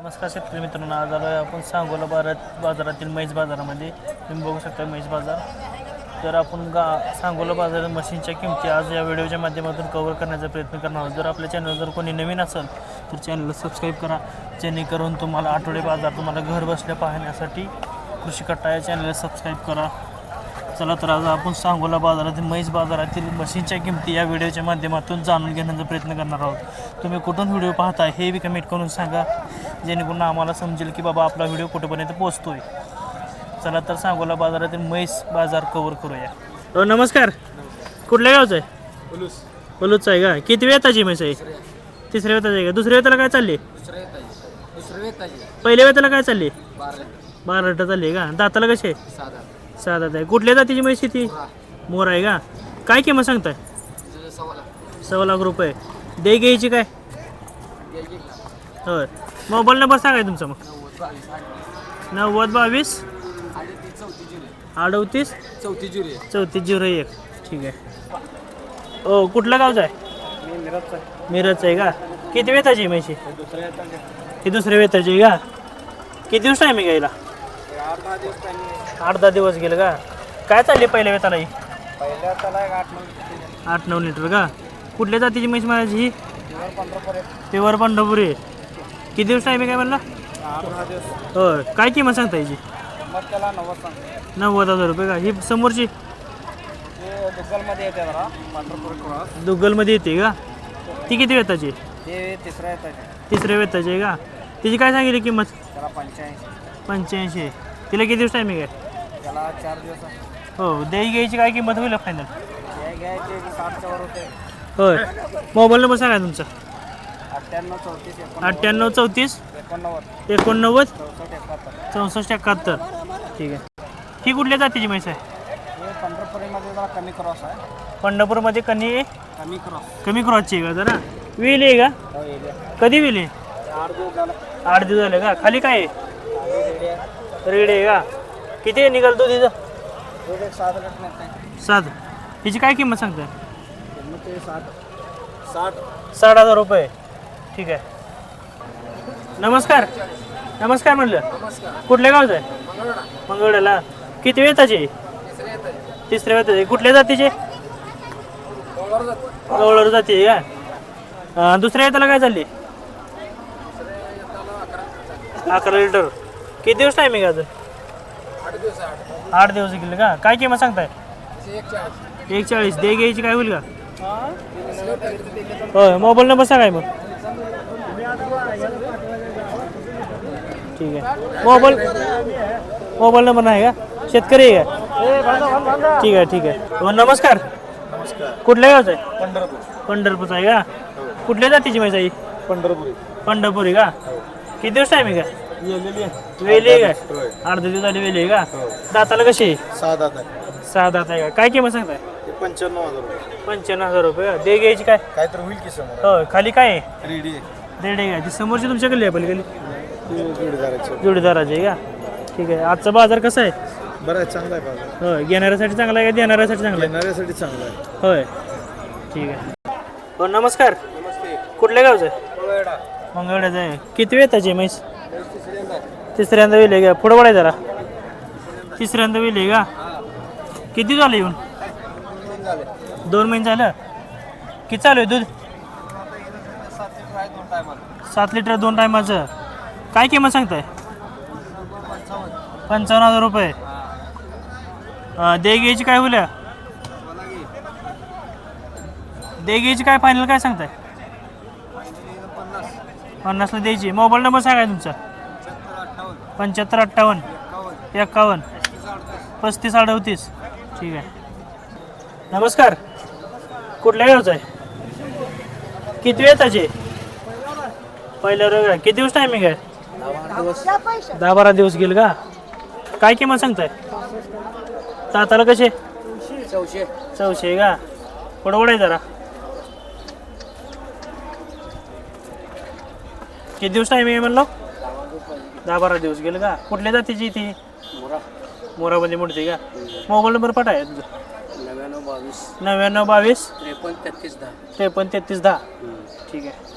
नमस्कार शेतकरी मित्रांनो आज आलो आहे आपण सांगोला बाजारात बाजारातील म्हैस बाजारामध्ये. तुम्ही बघू शकता म्हैस बाजार. तर आपण गा सांगोला बाजार मशीनच्या किमती आज या व्हिडिओच्या माध्यमातून कव्हर करण्याचा प्रयत्न करणार आहोत. जर आपल्या चॅनल जर कोणी नवीन असेल तर चॅनलला सबस्क्राईब करा. जेणेकरून तुम्हाला आठवडे बाजार तुम्हाला घर बसल्या पाहण्यासाठी कृषी कट्टा या चॅनलला सबस्क्राईब करा. चला तर आज आपण सांगोला बाजारातील म्हैस बाजारातील मशीनच्या किमती या व्हिडिओच्या माध्यमातून जाणून घेण्याचा प्रयत्न करणार आहोत. तुम्ही कुठून व्हिडिओ पाहता हे बी कमेंट करून सांगा. जेणेकरून आम्हाला समजेल की बाबा आपला व्हिडिओ कुठेपर्यंत पोहोचतोय. चला तर सांगोला बाजारातील म्हैस बाजार कव्हर करूया. हो नमस्कार. कुठल्या गावचं आहे? पलूच आहे का? किती वेताची म्हैस आहे? तिसऱ्या वेताची. आहे का? दुसऱ्या वेताला काय चालली? पहिल्या वेताला काय चालली? बारा लिटर चालली आहे का? दाताला कशी आहे? सहा दात आहे. कुठल्या जातीची म्हैस आहे ती? मोर. आहे का? काय किंमत सांगताय? सव्वा लाख. रुपये. दे घ्यायची काय? होय. मोबाईल नंबर सांगाय तुमचा मग. नव्वद बावीस. अडतीस. चौथी जुरी चौतीस झिरो एक. ठीक आहे. ओ कुठलं गावचं आहे? मिरजचं आहे का? किती वेताची आहे म्हैशी? ही दुसऱ्या वेताची आहे का? किती दिवस टायमिंग यायला आठ दहा दिवस आठ दहा दिवस गेलं का? काय चालली पहिल्या वेताला ही? आठ नऊ लिटर का? कुठल्या जातीची म्हैस माझी ही? दिवस पंढरपुरी. आहे. किती दिवस टायमिंग आहे म्हणला दहा दिवस होय. काय किंमत सांगता याची नव्वद हजार रुपये का? ही समोरची? दुग्गलमध्ये येते का? ती किती वेताची? तिसऱ्या वेताची आहे का? तिची काय सांगितली किंमत? पंच्याऐंशी. तिला किती दिवस टायमिंग आहे. हो. देई घ्यायची काय किंमत होईल फायनल हे होय. मोबाईल नंबर सांगा तुमचा. अठ्ठ्याण्णव चौतीस एकोणनव्वद. चौसष्ट एकाहत्तर. ठीक आहे. ही कुठल्या जातीची म्हैस आहे? कमी क्रॉस आहे. पंढरपूरमध्ये कनी कमी क्रॉस. कमी क्रॉसची आहे का जरा? वेली आहे का? हो कधी वेली आठ दिवस झाला. आठ दिवस झाले का? खाली काय आहे? रेड आहे. का? किती आहे निघाल तो तिथं सात हिची काय किंमत सांगताय? साठ. साठ हजार रुपये. ठीक आहे. नमस्कार. नमस्कार म्हणलं. कुठल्या गावचं आहे? मंगळवेढ्याला. किती वेळ त्याचे तिसऱ्या वेळ कुठल्या जातीचे? गवळर जाते का? अं, दुसऱ्या येताला काय चालली? अकरा लिटर. किती दिवस टायमिंग आज आठ दिवस गेले का? काय किंमत सांगताय? एक चाळीस. दे घ्यायची काय होईल का? होय मोबाईल नंबर सांगाय मग. ठीक आहे. मोबाईल मोबाईल नंबर नाही का? शेतकरी आहे का? ठीक आहे ठीक आहे. हो, नमस्कार. कुठल्या गावचं आहे? पंढरपूर. पंढरपूरचं आहे का? कुठल्या जातीची म्हैस आहे पंढरपुरी. पंढरपुरी का? किती दिवस आहे गेलेली आहे वेली आहे का? अर्धा दिवस झाली वेली आहे का? दाताला कशी आहे? सहा दात आहे. सहा दात आहे का? काय किंमत सांगताय? पंच्याण्णव हजार रुपये. पंच्याण्णव हजार रुपये का? दे घ्यायची काय? काय तर होईल की समोर. हो खाली काय आहे? रेडी रेड आहे का? समोरची तुमच्याकडली आहे पलीकडली? जोडीदाराचं. आहे का? ठीक आहे. आजचा बाजार कसा आहे? बरं चांगला आहे बाबा होय. घेणाऱ्यासाठी चांगला आहे का देणाऱ्यासाठी चांगला आहे? येणाऱ्यासाठी चांगला आहे. होय. ठीक आहे. हो नमस्कार. नमस्ते. कुठल्या गावचं आहे? मंगळवाड्याचं आहे. किती वेताची आहे म्हैस? तिसऱ्यांदा वेल आहे का? पुढं पडाय जरा. तिसऱ्यांदा वेल आहे का? किती झालं येऊन? दोन महिने झालं? किती चालू आहे दूध? सात लिटर दोन टायमाचं. काय किंमत सांगताय? पंचावन्न हजार रुपये. देगेची दे घ्यायची काय बोल्या दे घ्यायची काय फायनल काय सांगताय? पन्नासला द्यायची. मोबाईल नंबर सांगा तुमचा. पंच्याहत्तर अठ्ठावन्न. एक्कावन्न पस्तीस अडतीस. ठीक आहे. नमस्कार. कुठल्या गावचं आहे? किती वेळ त्याचे पहिल्या रोग किती दिवस टायमिंग आहे? दहा बारा दिवस. गेल का? काय किंमत सांगताय? दाताला कसे चौशे. चौशे का? पडवड आहे जरा. किती दिवस टायमिंग आहे म्हणलं? दहा बारा दिवस गेलं का? कुठल्या जातीची ती? मोरा. मोरामध्ये मोडते का? मोबाईल नंबर पटा आहे तुझा नव्याण्णव बावीस. नव्याण्णव बावीस. त्रेपन्न तेहतीस दहा. त्रेपन्न तेहतीस दहा. ठीक आहे.